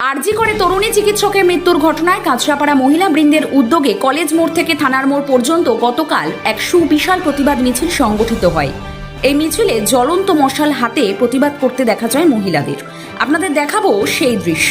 আরজি করে তরুণী চিকিৎসকের মৃত্যুর ঘটনায় কাঁচরাপাড়া মহিলা বৃন্দের উদ্যোগে কলেজ মোড় থেকে থানার মোড় পর্যন্ত গতকাল এক সুবিশাল প্রতিবাদ মিছিল সংগঠিত হয়। এই মিছিলে জ্বলন্ত মশাল হাতে প্রতিবাদ করতে দেখা যায় মহিলাদের। আপনাদের দেখাবো সেই দৃশ্য।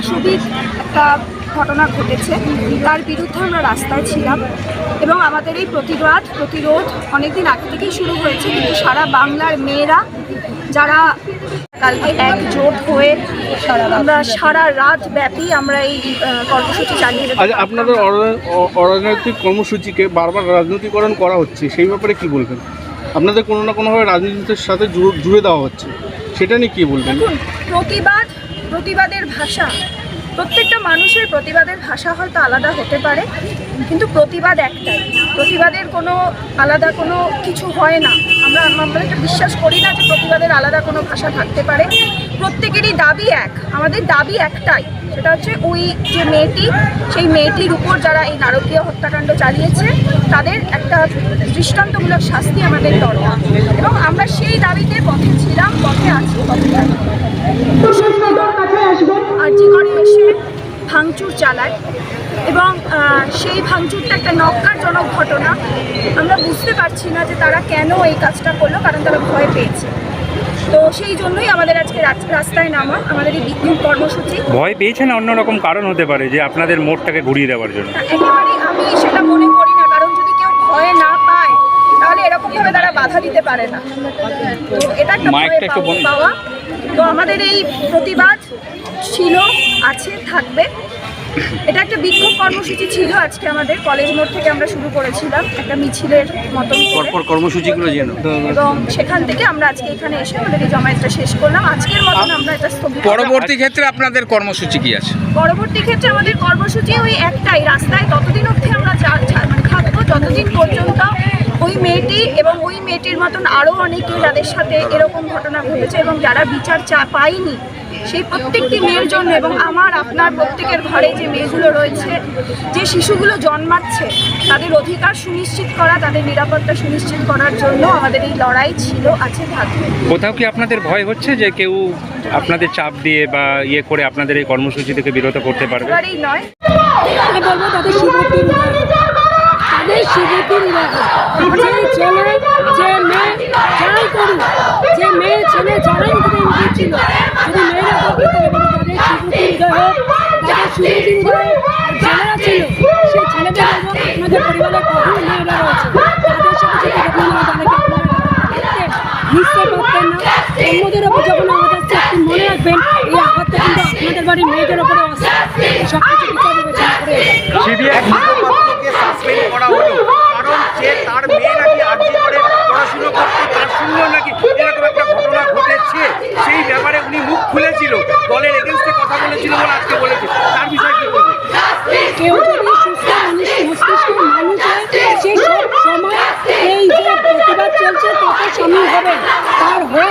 পাশবিক একটা ঘটনা ঘটেছে। তার বিরুদ্ধে আমরা রাস্তায় ছিলাম এবং আমাদের এই প্রতিবাদ প্রতিরোধ অনেকদিন আগে থেকেই শুরু হয়েছে। কিন্তু সারা বাংলার মেয়েরা যারা কালকে একজোট হয়ে আমরা সারা রাত ব্যাপী আমরা এই কর্মসূচি চালিয়ে আচ্ছা আপনাদের অরা- অরাজনৈতিক কর্মসূচিকে বারবার রাজনৈতিকরণ করা হচ্ছে সেই ব্যাপারে কি বলবেন? আপনাদের কোনো না কোনোভাবে রাজনীতির সাথে জুড়ে দেওয়া হচ্ছে সেটা নিয়ে কি বলবেন? প্রতিবাদ প্রতিবাদের ভাষা। প্রত্যেকটা মানুষের প্রতিবাদের ভাষা হয়তো আলাদা হতে পারে, কিন্তু প্রতিবাদ একটাই। প্রতিবাদের কোনো আলাদা কোনো কিছু হয় না। আমরা আমরা এটা বিশ্বাস করি না যে প্রতিবাদের আলাদা কোনো ভাষা থাকতে পারে। প্রত্যেকেরই দাবি এক। আমাদের দাবি একটাই সেটা হচ্ছে ওই যে মেয়েটি সেই মেয়েটির উপর যারা এই নারকীয় হত্যাকাণ্ড চালিয়েছে তাদের একটা দৃষ্টান্তমূলক শাস্তি আমাদের দরকার। এবং আমরা সেই দাবিতে পথে ছিলাম পথে আছি পথে থাকব আরজি করে এসে ভাঙচুর চালায় এবং সেই ভাঙচুরটা একটা নক্কারজনক ঘটনা। আমরা বুঝতে পারছি না যে তারা কেন এই কাজটা করল কারণ তারা ভয় পেয়েছে। তো সেই জন্যই আমাদের আজকে রাত- রাস্তায় নামা আমাদের এই বিক্ষোভ কর্মসূচি। ভয় পেয়েছেন অন্যরকম কারণ হতে পারে যে আপনাদের মোড়টাকে ঘুরিয়ে দেওয়ার জন্য? একেবারেই আমি সেটা মনে করি না কারণ যদি কেউ ভয় না পায় তাহলে এরকমভাবে তারা বাধা দিতে পারে না। তো এটা একটা ভয় পাওয়া। তো আমাদের এই প্রতিবাদ ছিল আছে থাকবে। এটা একটা বিক্ষোভ কর্মসূচি ছিল আজকে আমাদের। কলেজ মোড় থেকে আমরা শুরু করেছিলাম একটা মিছিলের মতন করে। কর্মসূচিগুলো যেন। এবং সেখান থেকে আমরা আজকে এখানে এসে আমাদের এই জমায়েতটা শেষ করলাম। আজকের মতন আমরা এটা স্থগিত পরবর্তী ক্ষেত্রে আপনাদের কর্মসূচি কি আছে? পরবর্তী ক্ষেত্রে আমাদের কর্মসূচি ওই একটাই রাস্তায় ততদিন অবধি আমরা মানে থাকব যতদিন পর্যন্ত ওই মেয়েটি এবং ওই মেয়েটির মতন আরও অনেকে যাদের সাথে এরকম ঘটনা ঘটেছে এবং যারা বিচার চা পায়নি সেই প্রত্যেকটি মেয়ের জন্য এবং আমার আপনার প্রত্যেকের ঘরে যে মেয়েগুলো রয়েছে যে শিশুগুলো জন্মাচ্ছে তাদের অধিকার সুনিশ্চিত করা তাদের নিরাপত্তা সুনিশ্চিত করার জন্য আমাদের এই লড়াই ছিল আছে থাকবে। কোথাও কি আপনাদের ভয় হচ্ছে যে কেউ আপনাদের চাপ দিয়ে বা ইয়ে করে আপনাদের এই কর্মসূচি থেকে বিরত করতে পারবে? নয়। আমি বলব তাদের যে ছেলে যে মেয়ে যাই করুক যে মেয়ে ছেলে যারাই ওদের উচিত ছিল যদি আমাদের একটু আপনাদের বাড়ির মেয়েদের ওপরে আসে সব কিছু বিচার বিবেচনা করে পাত্রকে সাসপেন্ড করা হলো কারণ যে তার মেয়ে নাকি আর্জি করে পড়াশুনো করতে তার সঙ্গেও নাকি এরকম একটা ঘটনা ঘটেছে সেই ব্যাপারে উনি মুখ খুলেছিল দলের এগেনস্টে কথা বলেছিল বলে আজকে বলেছে তার বিষয়ে কি বলবেন কেউ যদি সুস্থ মানুষ মস্তিষ্ক মানুষ হয় সে সব সময় এই যে প্রতিবাদ চলছে তাতে সামিল হবে তার হয়ে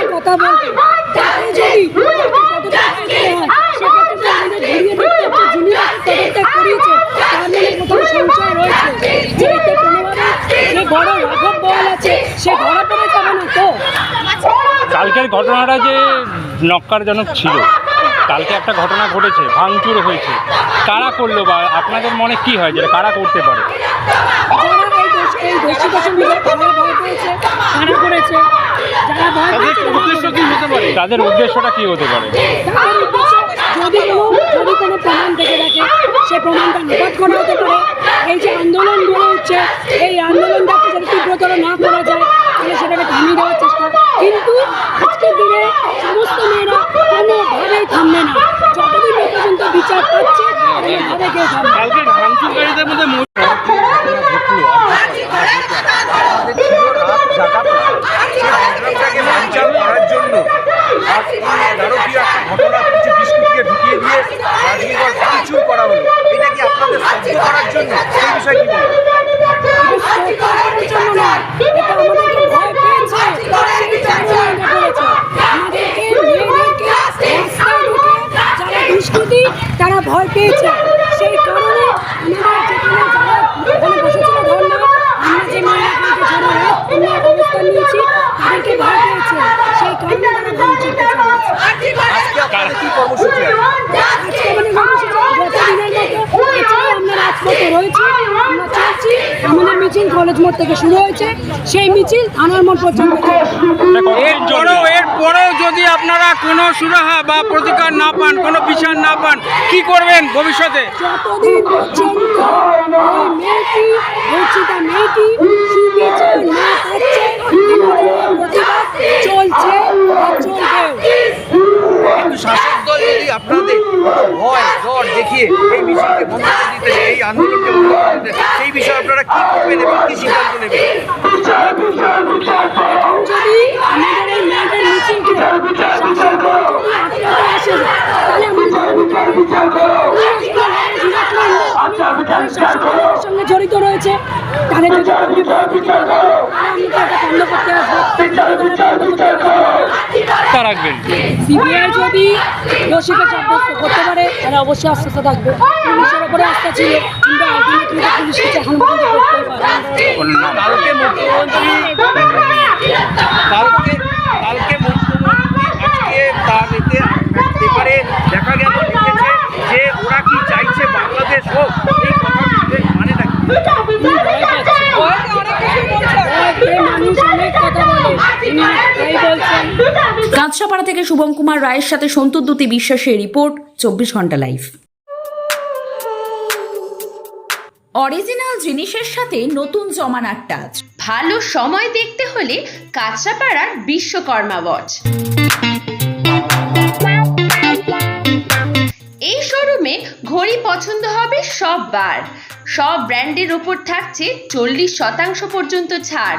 কথা বলবে তাকে যদি পদত্যাগ করতে হয় সেক্ষেত্রে তো আমাদের ঘুরিয়ে দেখতে হবে যিনি পদত্যাগ করিয়েছে তার মনে কোথাও সংশয় রয়েছে যে এতে কোনোভাবে যে ঘরে রাঘব বল আছে সে ঘরে পড়ে যাবে না তো। কালকের ঘটনাটা যে নক্কারজনক ছিল কালকে একটা ঘটনা ঘটেছে ভাঙচুর হয়েছে। কারা করল বা আপনাদের মনে কি হয় যে কারা করতে পারে যারা এই দোষ এই দোষীদের সঙ্গে তারা ভয় পেয়েছে তারা করেছে যারা ভয় তাদের পেয়েছে উদ্দেশ্য কি হতে পারে তাদের উদ্দেশ্যটা কি হতে পারে? যদি কোনো যদি কোনো প্রমাণ থেকে থাকে সে প্রমাণটা নিপাত করা হতে পারে। এই যে আন্দোলন উঠছে এই আন্দোলনটাকে যদি তীব্রতর না করা যায় তাহলে সেটাকে থামিয়ে দেওয়ার চেষ্টা। কিন্তু আজকের দিনে সমস্ত মেয়েরা কোনোভাবেই থামবে না। যতদিন পর্যন্ত বিচার পাচ্ছে কোনোভাবে কেউ থামবে না। কালকে ভাঙচুরকারীদের মধ্যে মহিলা আমাদের ছিল রাত জাগা প্ল্যান। সেই প্রোগ্রামটাকে বানচাল করার জন্য আজ এই নারকীয় একটা ঘটনা কিছু বিস্কুটকে ঢুকিয়ে দিয়ে রাজনীতির ভাঙচুর করা হলো এটা কি আপনাদের স্তব্ধ করার জন্য সেই বিষয়ে কি বলবেন সরকারের জন্য নয়, এটা আমাদেরকে ভয় পেয়েছে, সেই কারণে এটা করেছে। আমাদেরকে মেয়েদেরকে রাস্তায় ঢুকে যারা দুষ্কৃতী, তারা ভয় পেয়েছে সেই কারণে আমাদের যেখানে যারা ওখানে বসেছিল ধর্না আমরা যে মেয়েরা কিন্তু সারা রাত আমরা অবস্থান নিয়েছি তাদেরকে ভয় পেয়েছে সেই কারণে তারা ভাঙচুরটা চালাচ্ছে আজকে আপনাদের কি কর্মসূচি আছে আজকে আমাদের কর্মসূচি গত দিনের মতো এছাড়াও আমরা রাজপথে রয়েছি আমরা চলছি মিছিল কলেজ মোড় থেকে শুরু হয়েছে সেই মিছিল থানার মোড় পর্যন্ত। এরপরেও এরপরেও যদি আপনারা কোনো সুরাহা বা প্রতিকার না পান কোনো বিচার না পান কি করবেন ভবিষ্যতে যতদিন পর্যন্ত মেয়েটি মেয়েটি সুবিচার না পাচ্ছে আমাদের প্রতিবাদ চলছে আর চলবেও কিন্তু শাসক দল যদি আপনাদের ভয় জ্বর দেখিয়ে এই মিছিলকে বন্ধ করে দিতে চায়, এই আন্দোলনকে বন্ধ করে দিতে চায়, সেই বিষয়ে আপনারা কি করবেন এবং কি সিদ্ধান্ত নেবেন? যদি আমাদের এই মেয়েদের সঙ্গে জড়িত রয়েছে তাদের যদি করতে আসবে আস্থা রাখবেন। সিবিআই যদি দোষীকে সাব্যস্ত করতে পারে তাহলে অবশ্যই আস্থা থাকবে। পুলিশের ওপরে আস্থা ছিল কিন্তু আলটিমেটলি পুলিশ কিছু এখন পর্যন্ত করতে পারে কালকে মুখ্যমন্ত্রী কালকে কালকে মুখ্যমন্ত্রী আজকে তার এতে পেপারে দেখা গেল লিখেছে যে ওরা কি চাইছে বাংলাদেশ হোক এই কথা মানেটা কি যে মানুষ অনেক কাঁচরাপাড়া থেকে শুভম কুমার রায়ের সাথে সন্তদ্যুতি বিশ্বাসের রিপোর্ট, চব্বিশ ঘণ্টা লাইভ। অরিজিনাল জিনিসের সাথে নতুন জমানার টাচ। ভালো সময় দেখতে হলে কাঁচরাপাড়ার বিশ্বকর্মা ওয়াচ। এই শোরুমে ঘড়ি পছন্দ হবে সব বার সব ব্র্যান্ডের ওপর থাকছে চল্লিশ শতাংশ পর্যন্ত ছাড়।